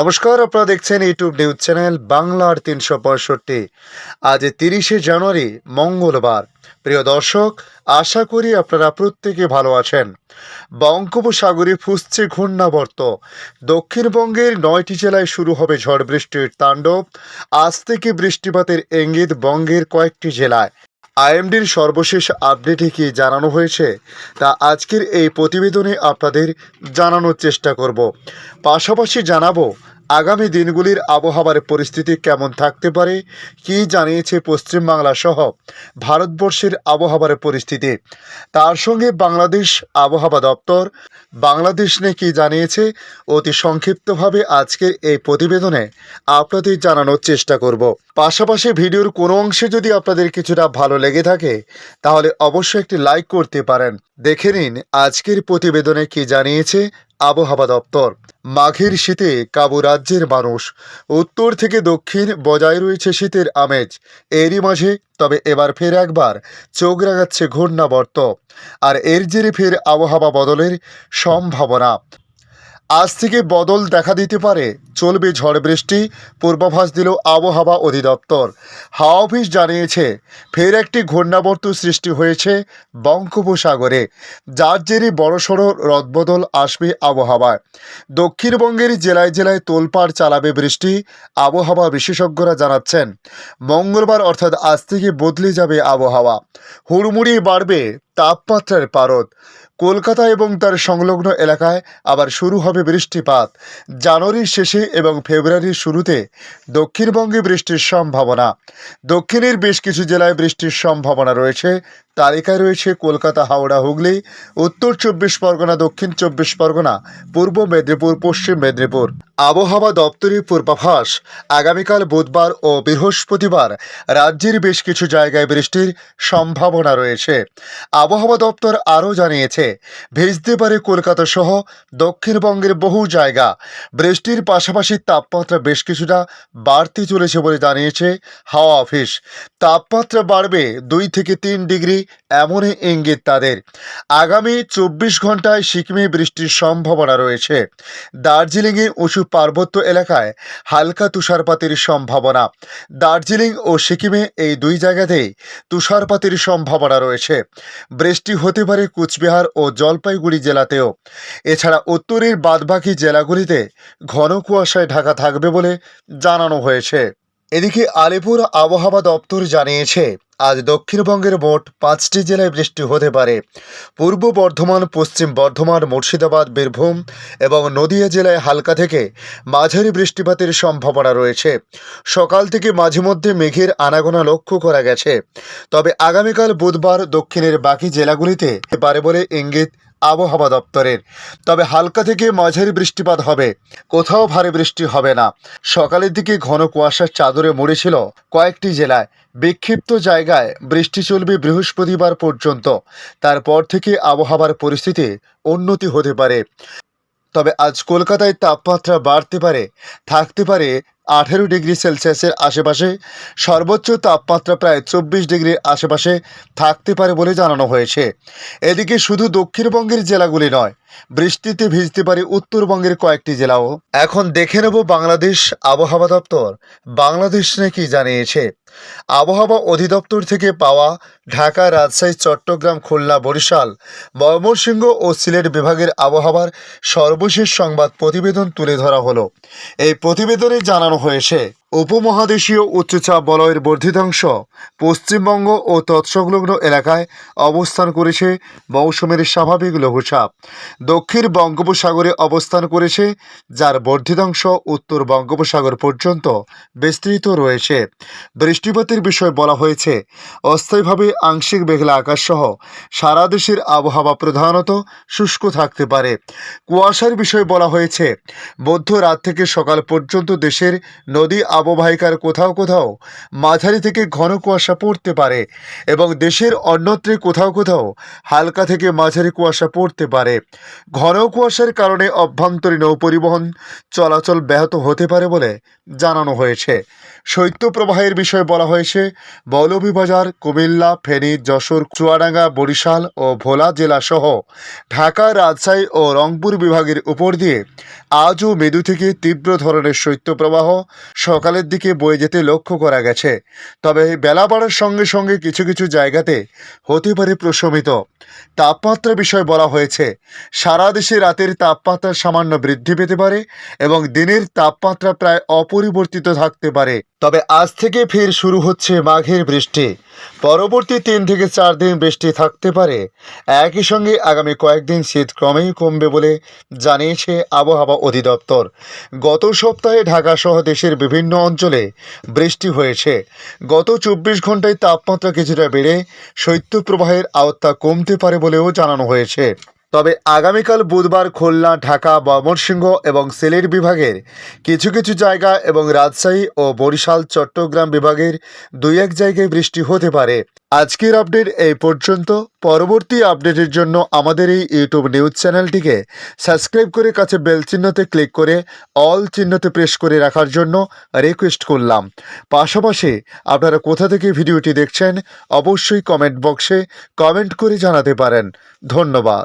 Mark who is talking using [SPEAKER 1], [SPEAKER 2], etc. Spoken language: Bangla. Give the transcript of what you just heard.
[SPEAKER 1] নমস্কার, আপনারা দেখছেন ইউটিউব নিউজ চ্যানেল বাংলার তিনশো পঁয়ষট্টি। আজ তিরিশে জানুয়ারি, মঙ্গলবার। প্রিয় দর্শক, আশা করি আপনারা প্রত্যেকে ভালো আছেন। বঙ্গোপসাগরে ফুসছে ঘূর্ণাবর্ত। দক্ষিণবঙ্গের নয়টি জেলায় শুরু হবে ঝড় বৃষ্টির তাণ্ডব। আজ থেকে বৃষ্টিপাতের ইঙ্গিত বঙ্গের কয়েকটি জেলায়। আইএমডির সর্বশেষ আপডেটে কি জানানো হয়েছে তা আজকের এই প্রতিবেদনে আপনাদের জানানোর চেষ্টা করব। পাশাপাশি জানাব আগামী দিনগুলির আবহাওয়ার পরিস্থিতি কেমন থাকতে পারে, কী জানিয়েছে পশ্চিমবাংলা সহ ভারতবর্ষের আবহাওয়ার পরিস্থিতি। তার সঙ্গে বাংলাদেশ আবহাওয়া দপ্তর, বাংলাদেশ নিয়ে কী জানিয়েছে, অতি সংক্ষিপ্তভাবে আজকের এই প্রতিবেদনে আপনাদের জানানোর চেষ্টা করব। পাশাপাশি ভিডিওর কোনো অংশে যদি আপনাদের কিছুটা ভালো লেগে থাকে, তাহলে অবশ্যই একটি লাইক করতে পারেন। দেখে নিন আজকের প্রতিবেদনে কি জানিয়েছে আবহাওয়া দপ্তর। মাঘের শীতে কাবু রাজ্যের মানুষ। উত্তর থেকে দক্ষিণ বজায় রয়েছে শীতের আমেজ। এরই মাঝে, তবে এবার ফের একবার চোখ রাগাচ্ছে ঘূর্ণাবর্ত। আর এর জেরে ফের আবহাওয়া বদলের সম্ভাবনা। আজ থেকে বদল দেখা দিতে পারে। চলবে ঝড় বৃষ্টি, পূর্বাভাস দিল আবহাওয়া অধিদপ্তর। হাওয়া অফিস জানিয়েছে, ফের একটি ঘূর্ণাবর্ত সৃষ্টি হয়েছে বঙ্গোপসাগরে। যার জেরে বড়সড় রদবদল আসবে আবহাওয়ায়। দক্ষিণবঙ্গের জেলায় জেলায় তোলপাড় চালাবে বৃষ্টি, আবহাওয়া বিশেষজ্ঞরা জানাচ্ছেন। মঙ্গলবার অর্থাৎ আজ থেকে বদলে যাবে আবহাওয়া। হুড়মুড়িয়ে বাড়বে তাপমাত্রার পারদ। কলকাতা এবং তার সংলগ্ন এলাকায় আবার শুরু হবে বৃষ্টিপাত। জানুয়ারির শেষে এবং ফেব্রুয়ারির শুরুতে দক্ষিণবঙ্গে বৃষ্টির সম্ভাবনা। দক্ষিণের বেশ কিছু জেলায় বৃষ্টির সম্ভাবনা রয়েছে। তালিকায় রয়েছে কলকাতা, হাওড়া, হুগলি, উত্তর চব্বিশ পরগনা, দক্ষিণ চব্বিশ পরগনা, পূর্ব মেদিনীপুর, পশ্চিম মেদিনীপুর। আবহাওয়া দপ্তরের পূর্বাভাস, আগামীকাল বুধবার ও বৃহস্পতিবার রাজ্যের বেশ কিছু জায়গায় বৃষ্টির সম্ভাবনা রয়েছে। আবহাওয়া দপ্তর আরও জানিয়েছে, ভেজতে পারে কলকাতা সহ দক্ষিণবঙ্গের বহু জায়গা। বৃষ্টির পাশাপাশি তাপমাত্রা বেশ কিছুটা বাড়তে চলেছে বলে জানিয়েছে হাওয়া অফিস। তাপমাত্রা বাড়বে দুই থেকে তিন ডিগ্রি এমনই ইঙ্গিত তাদের। আগামী চব্বিশ ঘন্টায় সিকিমে বৃষ্টির সম্ভাবনা রয়েছে। দার্জিলিংয়ে উঁচু পার্বত্য এলাকায় হালকা তুষারপাতের সম্ভাবনা। দার্জিলিং ও সিকিমে এই দুই জায়গাতেই তুষারপাতের সম্ভাবনা রয়েছে। বৃষ্টি হতে পারে কুচবিহার ও জলপাইগুড়ি জেলাতেও। এছাড়া উত্তরের বাদবাকি জেলাগুলিতে ঘন কুয়াশায় ঢাকা থাকবে বলে জানানো হয়েছে। এদিকে আলিপুর আবহাওয়া দপ্তর জানিয়েছে আজ দক্ষিণবঙ্গের মোট পাঁচটি জেলায় বৃষ্টি হতে পারে। পূর্ব বর্ধমান, পশ্চিম বর্ধমান, মুর্শিদাবাদ, বীরভূম এবং নদিয়া জেলায় হালকা থেকে মাঝারি বৃষ্টিপাতের সম্ভাবনা রয়েছে। সকাল থেকে মাঝে মধ্যে মেঘের আনাগোনা লক্ষ্য করা গেছে। তবে আগামীকাল বুধবার দক্ষিণের বাকি জেলাগুলিতে পারে বলে ইঙ্গিত আবহাওয়া দপ্তরের। তবে হালকা থেকে মাঝারি বৃষ্টিপাত হবে। কোথাও ভারী বৃষ্টি হবে না। সকালের দিকে ঘন কুয়াশার চাদরে মুড়েছিল কয়েকটি জেলায়। বিক্ষিপ্ত জায়গায় বৃষ্টি চলবে বৃহস্পতিবার পর্যন্ত। তারপর থেকে আবহাওয়ার পরিস্থিতি উন্নতি হতে পারে। তবে আজ কলকাতায় তাপমাত্রা বাড়তে পারে, থাকতে পারে আঠেরো ডিগ্রি সেলসিয়াসের আশেপাশে সর্বোচ্চ তাপমাত্রা প্রায় চব্বিশ ডিগ্রির আশেপাশে থাকতে পারে বলে জানানো হয়েছে। এদিকে শুধু দক্ষিণবঙ্গের জেলাগুলি নয়, বৃষ্টিতে ভিজতে পারে উত্তরবঙ্গের কয়েকটি জেলাও। এখন দেখে নেব বাংলাদেশ আবহাওয়া দপ্তর। বাংলাদেশ নাকি জানিয়েছে? আবহাওয়া অধিদপ্তর থেকে পাওয়া ঢাকা, রাজশাহী, চট্টগ্রাম, খুলনা, বরিশাল, ময়মনসিংহ ও সিলেট বিভাগের আবহাওয়ার সর্বশেষ সংবাদ প্রতিবেদন তুলে ধরা হলো। এই প্রতিবেদনে জানানো হয়েছে। উপমহাদেশীয় উচ্চচাপ বলয়ের বর্ধিতাংশ পশ্চিমবঙ্গ ও তৎসংলগ্ন এলাকায় অবস্থান করেছে মৌসুমের স্বাভাবিক লঘুচাপ। দক্ষিণ বঙ্গোপসাগরে অবস্থান করেছে, যার বর্ধিতাংশ উত্তর বঙ্গোপসাগর পর্যন্ত বিস্তৃত রয়েছে। বৃষ্টিপাতের বিষয়ে বলা হয়েছে, অস্থায়ীভাবে আংশিক মেঘলা আকাশ সহ সারা দেশের আবহাওয়া প্রধানত শুষ্ক থাকতে পারে। কুয়াশার বিষয়ে বলা হয়েছে, মধ্যরাত থেকে সকাল পর্যন্ত দেশের নদী অববাহিকার কোথাও কোথাও মাঝারি থেকে ঘন কুয়াশা পড়তে পারে এবং দেশের অন্যত্রে কোথাও কোথাও হালকা থেকে মাঝারি কুয়াশা পড়তে পারে। ঘন কুয়াশার কারণে অভ্যন্তরীণ নৌপরিবহন চলাচল ব্যাহত হতে পারে বলে জানানো হয়েছে। শৈত্যপ্রবাহের বিষয়ে বলা হয়েছে, মৌলভীবাজার, কুমিল্লা, ফেনী, যশোর, চুয়াডাঙ্গা, বরিশাল ও ভোলা জেলাসহ ঢাকা, রাজশাহী ও রংপুর বিভাগের উপর দিয়ে আজও মৃদু থেকে তীব্র ধরনের শৈত্যপ্রবাহ সকালের দিকে বয়ে যেতে লক্ষ্য করা গেছে। তবে বেলা বাড়ার সঙ্গে সঙ্গে কিছু কিছু জায়গাতে হতে পারে প্রশমিত। তাপমাত্রা বিষয়ে বলা হয়েছে, সারা দেশে রাতের তাপমাত্রা সামান্য বৃদ্ধি পেতে পারে এবং দিনের তাপমাত্রা প্রায় অপরিবর্তিত থাকতে পারে। তবে আজ থেকে ফের শুরু হচ্ছে মাঘের বৃষ্টি। পরবর্তী তিন থেকে চার দিন বৃষ্টি থাকতে পারে। একই সঙ্গে আগামী কয়েকদিন শীত ক্রমেই কমবে বলে জানিয়েছে আবহাওয়া অধিদপ্তর। গত সপ্তাহে ঢাকা সহ দেশের বিভিন্ন অঞ্চলে বৃষ্টি হয়েছে। গত চব্বিশ ঘন্টায় তাপমাত্রা কিছুটা বেড়ে শৈত্যপ্রবাহের আওতা কমতে পারে বলেও জানানো হয়েছে। তবে আগামীকাল বুধবার খুলনা, ঢাকা, ময়মনসিংহ এবং সিলেট বিভাগের কিছু কিছু জায়গা এবং রাজশাহী ও বরিশাল, চট্টগ্রাম বিভাগের দুই এক জায়গায় বৃষ্টি হতে পারে। আজকের আপডেট এই পর্যন্ত। পরবর্তী আপডেটের জন্য আমাদের এই ইউটিউব নিউজ চ্যানেলটিকে সাবস্ক্রাইব করে কাছে বেল চিহ্নতে ক্লিক করে অল চিহ্নতে প্রেস করে রাখার জন্য রিকোয়েস্ট করলাম। পাশাপাশি আপনারা কোথা থেকে ভিডিওটি দেখছেন, অবশ্যই কমেন্ট বক্সে কমেন্ট করে জানাতে পারেন। ধন্যবাদ।